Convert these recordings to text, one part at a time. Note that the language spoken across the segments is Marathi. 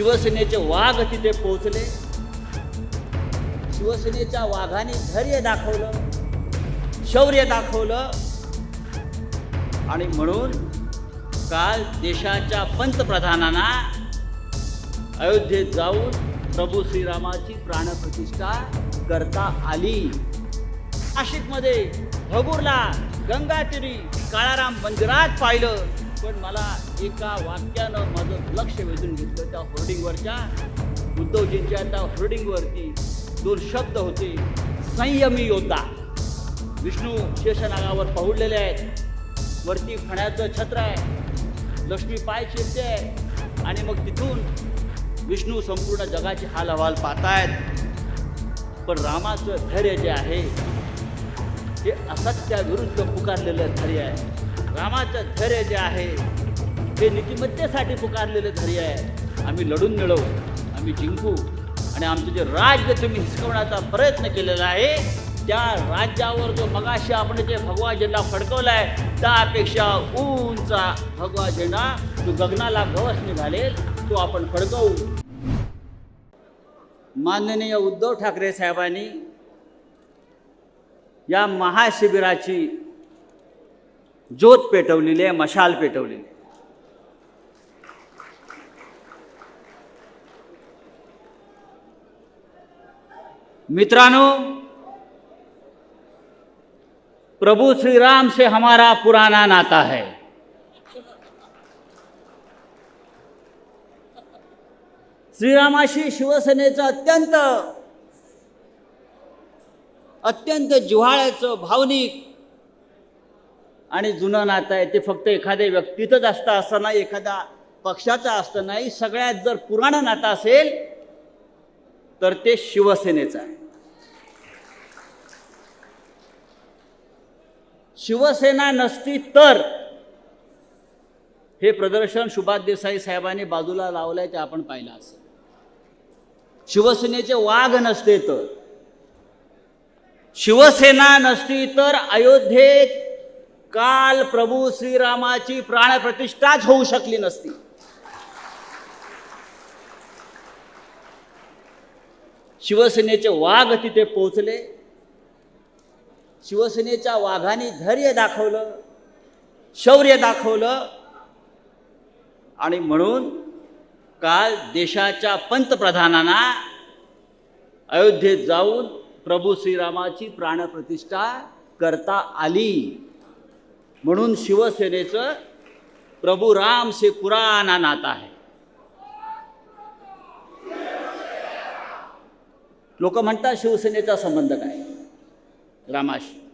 शिवसेनेचे वाघ तिथे पोहोचले. शिवसेनेच्या वाघाने धैर्य दाखवलं शौर्य दाखवलं. आणि म्हणून काल देशाच्या पंतप्रधानांना अयोध्येत जाऊन प्रभू श्रीरामाची प्राणप्रतिष्ठा करता आली. नाशिकमध्ये भगूरला गंगातीरी काळाराम मंदिरात पाहिलं. पण मला एका वाक्यानं माझं लक्ष वेधून घेतलं त्या होर्डिंगवरच्या. उद्धवजींच्या त्या होर्डिंगवरती दोन शब्द होते संयमी योद्धा. विष्णू शेषनागावर पहुडलेले आहेत. वरती फण्याचं छत्र आहे. लक्ष्मी पाय चिरते आहे. आणि मग तिथून विष्णू संपूर्ण जगाचे हाल अहवाल पाहतायत. पण रामाचं धैर्य जे आहे हे असत्याविरुद्ध पुकारलेलं धैर्य आहे. रामाचं धैर्य जे आहे हे नीतिमत्तेसाठी पुकारलेलं धैर्य आहे. आम्ही लढून मिळवू आम्ही जिंकू आणि आमचं जे राज्य तुम्ही हिसकवण्याचा प्रयत्न केलेला आहे त्या राज्यावर जो मगाशी आपण जे भगवा झेंडा फडकवला आहे त्यापेक्षा उंचा भगवा झेंडा जो गगनाला गवस निघालेल तो आपण फडकवू. माननीय उद्धव ठाकरे साहेबांनी या महाशिबिराची ज्योत पेटवलेली आहे मशाल पेटवलेली आहे. मित्रांनो प्रभु श्री राम से हमारा पुराना नाता है श्रीरामाशी शिवसेनेचं अत्यंत अत्यंत जिव्हाळ्याचं भावनिक आणि जुनं नातं आहे ते फक्त एखाद्या व्यक्तीतच असतं असं नाही एखाद्या पक्षाचं असतं नाही. सगळ्यात जर पुराणं नातं असेल तर ते शिवसेनेचं आहे. शिवसेना नसती तर हे प्रदर्शन सुभाष देसाई साहेबांनी बाजूला लावलंय ते आपण पाहिलं असेल. शिवसेनेचे वाघ नसते तर. शिवसेना नसती तर अयोध्येत काल प्रभू श्रीरामाची प्राणप्रतिष्ठाच होऊ शकली नसती. शिवसेनेचे वाघ तिथे पोहोचले. शिवसेनेच्या वाघाने धैर्य दाखवलं शौर्य दाखवलं. आणि म्हणून काल देशाच्या पंतप्रधानांना अयोध्येत जाऊन प्रभू श्रीरामाची प्राणप्रतिष्ठा करता आली. म्हणून शिवसेनेचं प्रभू राम से पुराना नाता आहे. लोक म्हणतात शिवसेनेचा संबंध काय? रामाशी.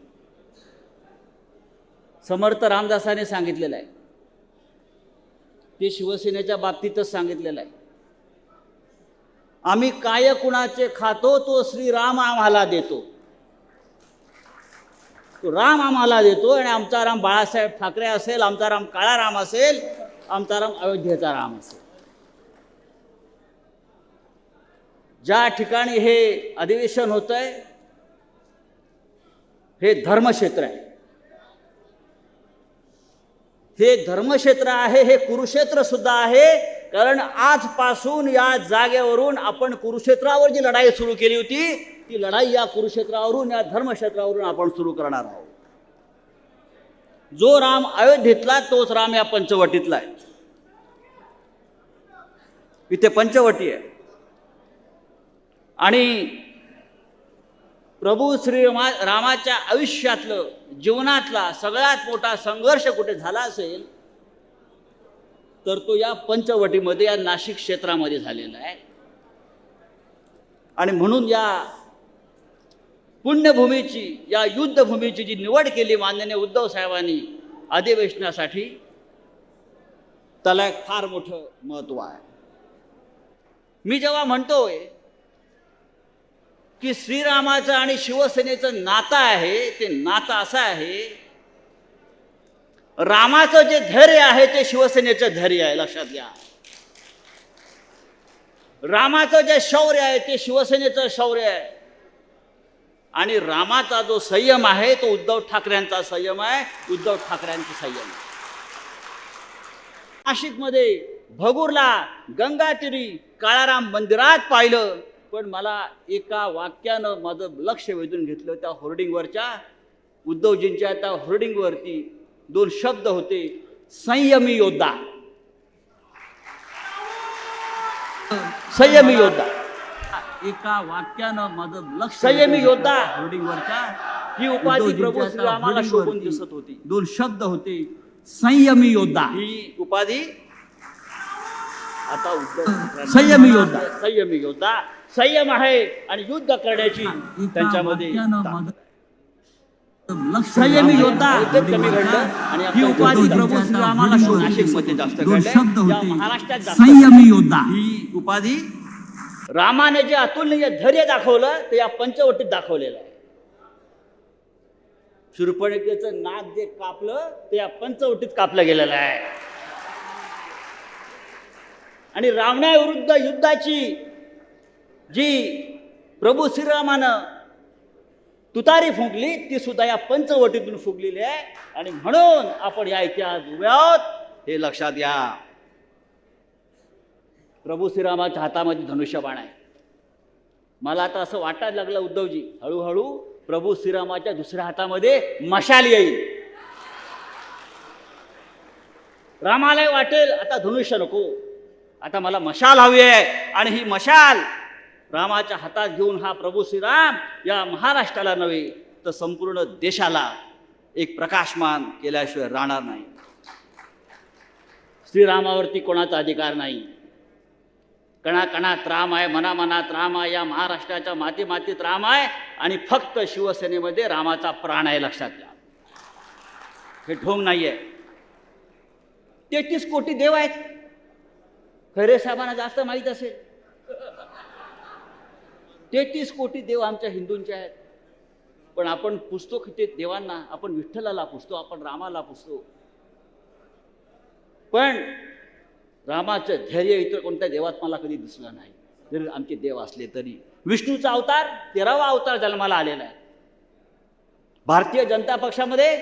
समर्थ रामदासाने सांगितलेलं आहे. ते शिवसेनेच्या बाबतीतच सांगितलेलं आहे. आम्ही काय कुणाचे खातो तो श्रीराम आम्हाला देतो. राम आम्हाला देतो आणि आमचा राम बाळासाहेब ठाकरे असेल आमचा राम काळा राम असेल आमचा राम अयोध्येचा राम असेल. ज्या ठिकाणी हे अधिवेशन होत आहे हे धर्मक्षेत्र आहे. हे धर्मक्षेत्र आहे हे कुरुक्षेत्र सुद्धा आहे कारण आजपासून या जागेवरून आपण कुरुक्षेत्रावर जी लढाई सुरू केली होती ती लढाई या कुरुक्षेत्रावरून या धर्मक्षेत्रावरून आपण सुरू करणार आहोत. जो राम अयोध्येतला तोच राम या पंचवटीतला आहे. इथे पंचवटी आहे. आणि प्रभू श्री रमा रामाच्या आयुष्यातलं जीवनातला सगळ्यात मोठा संघर्ष कुठे झाला असेल तर तो या पंचवटीमध्ये या नाशिक क्षेत्रामध्ये झालेला आहे. आणि म्हणून या पुण्यभूमीची या युद्धभूमीची जी निवड केली माननीय उद्धव साहेबांनी अधिवेशनासाठी त्याला एक फार मोठं महत्त्व आहे. मी जेव्हा म्हणतोय की श्रीरामाचं आणि शिवसेनेचं नातं आहे ते नातं असं आहे रामाचं जे धैर्य आहे ते शिवसेनेचं धैर्य आहे लक्षात घ्या. रामाचं जे शौर्य आहे ते शिवसेनेचं शौर्य आहे. आणि रामाचा जो संयम आहे तो उद्धव ठाकरेंचा संयम आहे उद्धव ठाकरेंचा संयम आहे. नाशिकमध्ये भगूरला गंगातीरी काळाराम मंदिरात पाहिलं पण मला एका वाक्यानं माझं लक्ष वेधून घेतलं त्या होर्डिंगवरच्या. उद्धवजींच्या त्या होर्डिंगवरती दोन शब्द होते संयमी योद्धा. संयमी योद्धा. एका वाक्यानं माझं लक्ष संयमी योद्धा. होर्डिंगवरच्या ही उपाधी प्रभू श्रीरामाला शोभून दिसत होती. दोन शब्द होते संयमी योद्धा. ही उपाधी आता उद्धव संयमी योद्धा. संयमी योद्धा. संयम आहे आणि युद्ध करण्याची त्यांच्यामध्ये. संयमी योद्धा. कमी घडलं आणि ही उपाधी प्रभू श्रीरामाला शोध नाशिकमध्ये जास्त दोन शब्द घडलं महाराष्ट्रात संयमी योद्धा. ही उपाधी रामाने जे अतुलनीय धैर्य दाखवलं ते या पंचवटीत दाखवलेलं आहे. शूर्पणखेचं नाक जे कापलं ते या पंचवटीत कापलं गेलेलं आहे. आणि रावणाविरुद्ध युद्धाची जी प्रभू श्रीरामानं तुतारी फुंकली ती सुद्धा या पंचवटीतून फुंकलेली आहे. आणि म्हणून आपण या इतिहास उभ्या आहोत हे लक्षात घ्या. प्रभू श्रीरामाच्या हातामध्ये धनुष्यबाण आहे. मला आता असं वाटायला लागलं उद्धवजी हळूहळू प्रभू श्रीरामाच्या दुसऱ्या हातामध्ये मशाल येईल. रामालाही वाटेल आता धनुष्य नको. आता मला मशाल हवी आहे आणि ही मशाल रामाच्या हातात घेऊन हा प्रभू श्रीराम या महाराष्ट्राला नव्हे तर संपूर्ण देशाला एक प्रकाशमान केल्याशिवाय राहणार नाही. श्रीरामावरती कोणाचा अधिकार नाही. कणाकणात राम आहे मनामनात राम आहे या महाराष्ट्राच्या माती मातीत राम आहे आणि फक्त शिवसेनेमध्ये रामाचा प्राण आहे लक्षात घ्या. हे ढोंग नाही आहे तेहतीस कोटी देव आहेत. खैरे साहेबांना जास्त माहीत असेल. तेहतीस कोटी देव आमच्या हिंदूंचे आहेत. पण आपण पुसतो ते देवांना आपण विठ्ठलाला पुसतो आपण रामाला पुसतो. पण रामाचं धैर्य इतर कोणत्या देवात मला कधी दिसलं नाही. जरी आमचे देव असले तरी. विष्णूचा अवतार तेरावा अवतार जन्माला आलेला आहे. भारतीय जनता पक्षामध्ये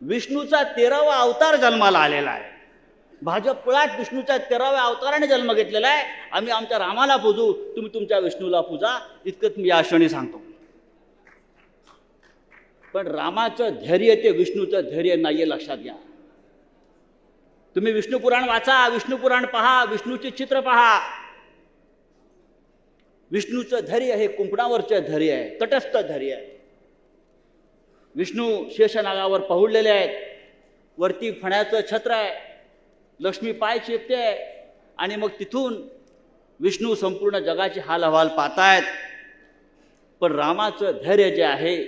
विष्णूचा तेरावा अवतार जन्माला आलेला आहे. भाजप कुळात विष्णूच्या तेराव्या अवताराने जन्म घेतलेला आहे. आम्ही आमच्या रामाला पूजू तुम्ही तुमच्या विष्णूला पूजा इतकंच मी या क्षणी सांगतो. पण रामाचं धैर्य ते विष्णूचं धैर्य नाहीये लक्षात घ्या. तुम्ही विष्णुपुराण वाचा विष्णुपुराण पहा विष्णूचे चित्र पहा. विष्णूचं धैर्य हे कुंपणावरचं धैर्य आहे तटस्थ धैर्य आहे. विष्णू शेषनागावर पहुडलेले आहेत. वरती फण्याचं छत्र आहे. लक्ष्मी पाय चेपते आहे. आणि मग तिथून विष्णू संपूर्ण जगाचे हाल हवाल पाहतायत. पण रामाचं धैर्य जे आहे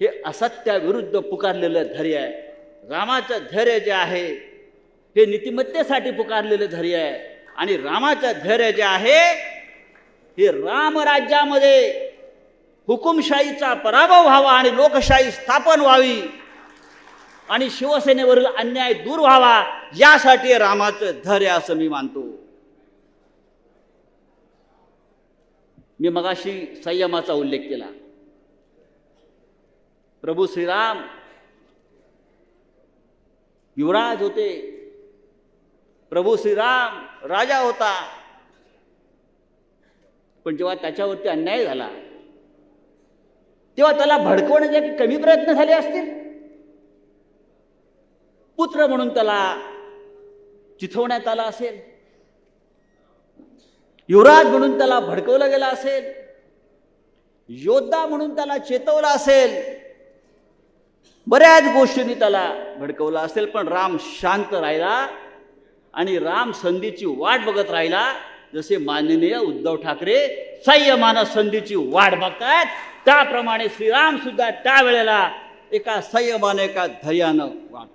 हे असत्याविरुद्ध पुकारलेलं धैर्य आहे. रामाचं धैर्य जे आहे हे नीतिमत्तेसाठी पुकारलेलं धैर्य आहे. आणि रामाचं धैर्य जे आहे हे रामराज्यामध्ये हुकुमशाहीचा पराभव व्हावा आणि लोकशाही स्थापन व्हावी. आणि शिवसेनेवरील अन्याय दूर व्हावा यासाठी रामाचं धैर्य असं मी मानतो. मी मगाशी संयमाचा उल्लेख केला. प्रभू श्रीराम युवराज होते प्रभू श्रीराम राजा होता. पण जेव्हा त्याच्यावरती अन्याय झाला तेव्हा त्याला भडकवण्याचे कमी प्रयत्न झाले असतील? पुत्र म्हणून त्याला चिथवण्यात आला असेल? युवराज म्हणून त्याला भडकवलं गेलं असेल? योद्धा म्हणून त्याला चेतवलं असेल? बऱ्याच गोष्टींनी त्याला भडकवलं असेल पण राम शांत राहिला आणि राम संधीची वाट बघत राहिला. जसे माननीय उद्धव ठाकरे संयमानं संधीची वाट बघतायत त्याप्रमाणे श्रीराम सुद्धा त्यावेळेला एका संयमाने एका धैर्यानं वाट